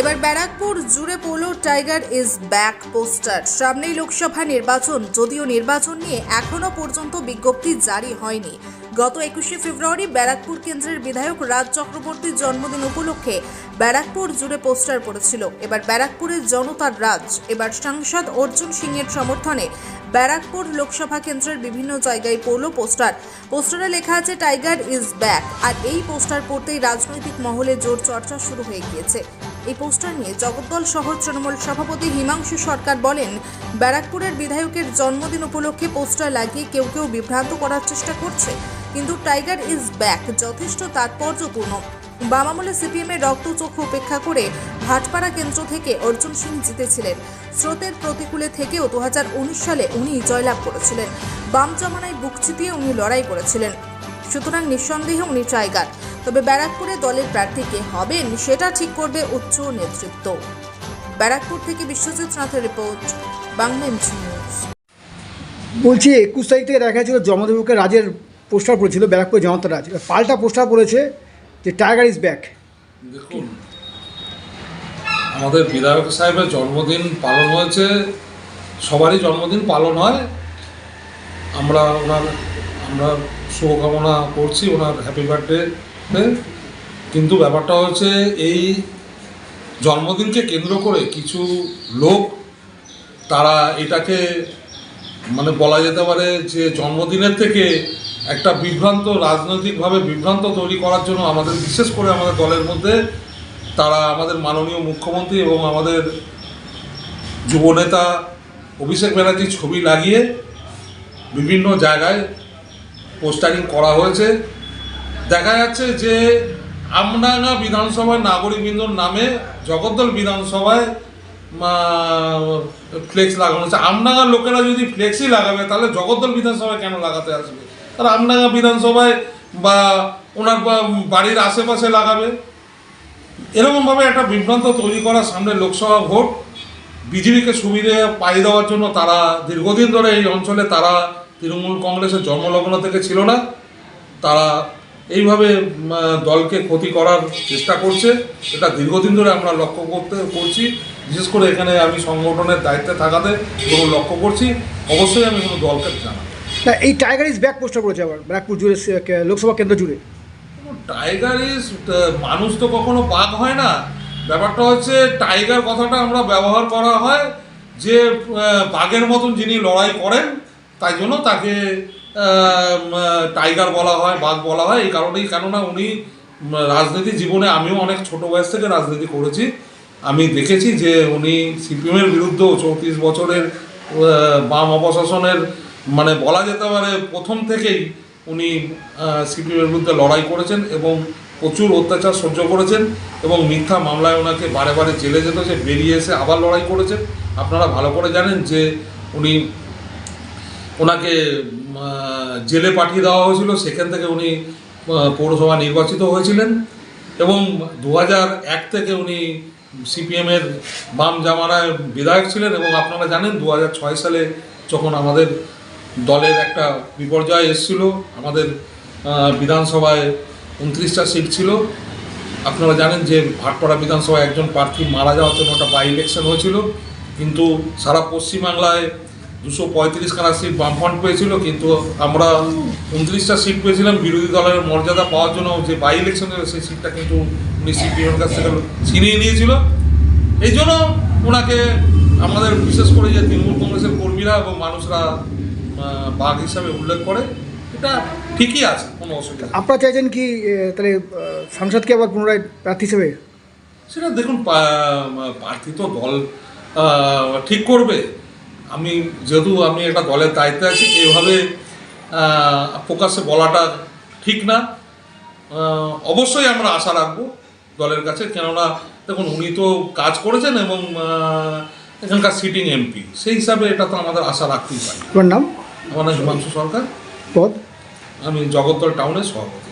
এবার ব্যারাকপুর জুড়ে পড়ল টাইগার ইজ ব্যাক পোস্টার। সামনেই লোকসভা নির্বাচন, যদিও নির্বাচন নিয়ে এখনও পর্যন্ত বিজ্ঞপ্তি জারি হয়নি। গত একুশে ফেব্রুয়ারি ব্যারাকপুর কেন্দ্রের বিধায়ক রাজ চক্রবর্তীর জন্মদিন উপলক্ষে ব্যারাকপুর জুড়ে পোস্টার পড়েছিল। এবার ব্যারাকপুরের জনতার রাজ, এবার সাংসদ অর্জুন সিংয়ের সমর্থনে ব্যারাকপুর লোকসভা কেন্দ্রের বিভিন্ন জায়গায় পড়ল পোস্টার। পোস্টারে লেখা আছে, টাইগার ইজ ব্যাক। আর এই পোস্টার পড়তেই রাজনৈতিক মহলে জোর চর্চা শুরু হয়ে গিয়েছে। এই পোস্টার নিয়ে জগদ্দল শহর তৃণমূল সভাপতি হিমাংশু সরকার বলেন, ব্যারাকপুরের বিধায়কের জন্মদিন উপলক্ষে পোস্টার লাগিয়ে কেউ কেউ বিভ্রান্ত করার চেষ্টা করছে। কিন্তু টাইগার ইজ ব্যাক, যথেষ্ট তাৎপর্যপূর্ণ। বাম আমলে সিপিএমের রক্তচক্ষু উপেক্ষা করে ভাটপাড়া কেন্দ্র থেকে অর্জুন সিং জিতেছিলেন। স্রোতের প্রতিকূলে থেকেও দু হাজার উনিশ সালে উনি জয়লাভ করেছিলেন। বাম জমানায় বুক চিতিয়ে উনি লড়াই করেছিলেন। সুতরাং নিঃসন্দেহে উনি টাইগার। তবে ব্যারাকপুরে দলের প্রার্থী কে হবেন সেটা ঠিক করবে উচ্চ নেতৃত্ব। ব্যারাকপুর থেকে বিশ্বজিৎ নাথের রিপোর্ট বাংলা নিউজ। বলছি একুশ তারিখ থেকে দেখা ছিল জমদেবকে রাজের পোস্টার পড়েছিল ব্যারাকপুর জনতা রাজ। পাল্টা পোস্টার পড়েছে যে টাইগার ইজ ব্যাক। দেখুন আমাদের বিধায়ক সাহেবের জন্মদিন পালন হয়েছে সবারই জন্মদিন পালন হয়। আমরা ওনার আমরা শুভকামনা করছি ওনার হ্যাপি বার্থডে কিন্তু ব্যাপারটা হচ্ছে এই জন্মদিনকে কেন্দ্র করে কিছু লোক, তারা এটাকে মানে বলা যেতে পারে যে জন্মদিনের থেকে একটা বিভ্রান্ত, রাজনৈতিকভাবে বিভ্রান্ত তৈরি করার জন্য আমাদের, বিশেষ করে আমাদের দলের মধ্যে তারা আমাদের মাননীয় মুখ্যমন্ত্রী এবং আমাদের যুবনেতা অভিষেক ব্যানার্জির ছবি লাগিয়ে বিভিন্ন জায়গায় পোস্টারিং করা হয়েছে। দেখা যাচ্ছে যে আমডাঙ্গা বিধানসভার নাগরিকবৃন্দর নামে জগদ্দল বিধানসভায় ফ্লেক্স লাগানো হচ্ছে। আমডাঙ্গার লোকেরা যদি ফ্লেক্সই লাগাবে, তাহলে জগদ্দল বিধানসভায় কেন লাগাতে আসবে? তারা আমডাঙ্গা বিধানসভায় বা ওনার বাড়ির আশেপাশে লাগাবে। এরকমভাবে একটা বিভ্রান্ত তৈরি করা সামনে লোকসভা ভোট। বিজেপিকে সুবিধে পাইয়ে দেওয়ার জন্য তারা দীর্ঘদিন ধরে এই অঞ্চলে তারা তৃণমূল কংগ্রেসের জন্মলগ্ন থেকে ছিল না। তারা এইভাবে দলকে ক্ষতি করার চেষ্টা করছে। এটা দীর্ঘদিন ধরে আমরা লক্ষ্য করতে করছি। বিশেষ করে এখানে আমি সংগঠনের দায়িত্বে থাকাতে কোনো লক্ষ্য করছি। অবশ্যই আমি কোনো দলকে জানাব এই টাইগার ইজ ব্যাক পোস্টার পড়েছে আবার ব্যারাকপুর জুড়ে লোকসভা কেন্দ্র জুড়ে। টাইগার ইজ মানুষ তো কখনো বাঘ হয় না। ব্যাপারটা হচ্ছে টাইগার কথাটা আমরা ব্যবহার করা হয় যে বাঘের মতন যিনি লড়াই করেন তাই জন্য তাকে টাইগার বলা হয়, বাঘ বলা হয়, এই কারণেই। কেননা উনি রাজনীতি জীবনে আমিও অনেক ছোট বয়স থেকে রাজনীতি করেছি। আমি দেখেছি যে উনি সিপিএমের বিরুদ্ধেও চৌত্রিশ বছরের বাম অপশাসনের মানে বলা যেতে পারে প্রথম থেকেই উনি সিপিএমের বিরুদ্ধে লড়াই করেছেন এবং প্রচুর অত্যাচার সহ্য করেছেন এবং মিথ্যা মামলায় ওনাকে বারে বারে জেলে যেতে বেরিয়ে এসে আবার লড়াই করেছেন। আপনারা ভালো করে জানেন যে উনি ওনাকে জেলে পাঠিয়ে দেওয়া হয়েছিল, সেখান থেকে উনি পৌরসভা নির্বাচিত হয়েছিলেন এবং দু এক থেকে উনি সিপিএমের বাম জামানায় বিধায়ক ছিলেন এবং আপনারা জানেন দু সালে যখন আমাদের দলের একটা বিপর্যয় এসেছিল, আমাদের বিধানসভায় উনত্রিশটা সিট ছিল। আপনারা জানেন যে ভাটপাড়া বিধানসভায় একজন প্রার্থী মারা যাওয়ার জন্য একটা বাই ইলেকশন হয়েছিল, কিন্তু সারা পশ্চিমবাংলায় দুশো পঁয়ত্রিশ পঁয়ত্রিশখানা সিট বামফ্রন্ট পেয়েছিল কিন্তু আমরা উনত্রিশটা সিট পেয়েছিলাম। বিরোধী দলের মর্যাদা পাওয়ার জন্য যে বাই ইলেকশন সেই সিটটা কিন্তু উনি সিপিএমের কাছ থেকে ছিনিয়ে নিয়েছিল। এই জন্য ওনাকে আমাদের বিশেষ করে যে তৃণমূল কংগ্রেসের কর্মীরা এবং মানুষরা বাঘ হিসাবে উল্লেখ করে এটা ঠিকই আছে কোনো অসুবিধা আপনারা চাইছেন কি তাহলে সাংসদকে আবার পুনরায় প্রার্থী হিসেবে? সেটা দেখুন প্রার্থী তো দল ঠিক করবে। আমি যেহেতু আমি একটা দলের দায়িত্বে আছি এইভাবে প্রকাশ্যে বলাটা ঠিক না। অবশ্যই আমরা আশা রাখব দলের কাছে কেননা দেখুন উনি তো কাজ করেছেন এবং এখানকার সিটিং এমপি সেই হিসাবে এটা তো আমাদের আশা রাখতেই পারি। নাম? আমার নাম হিমাংশু সরকার। পদ? আমি জগদ্দল টাউনের সভাপতি।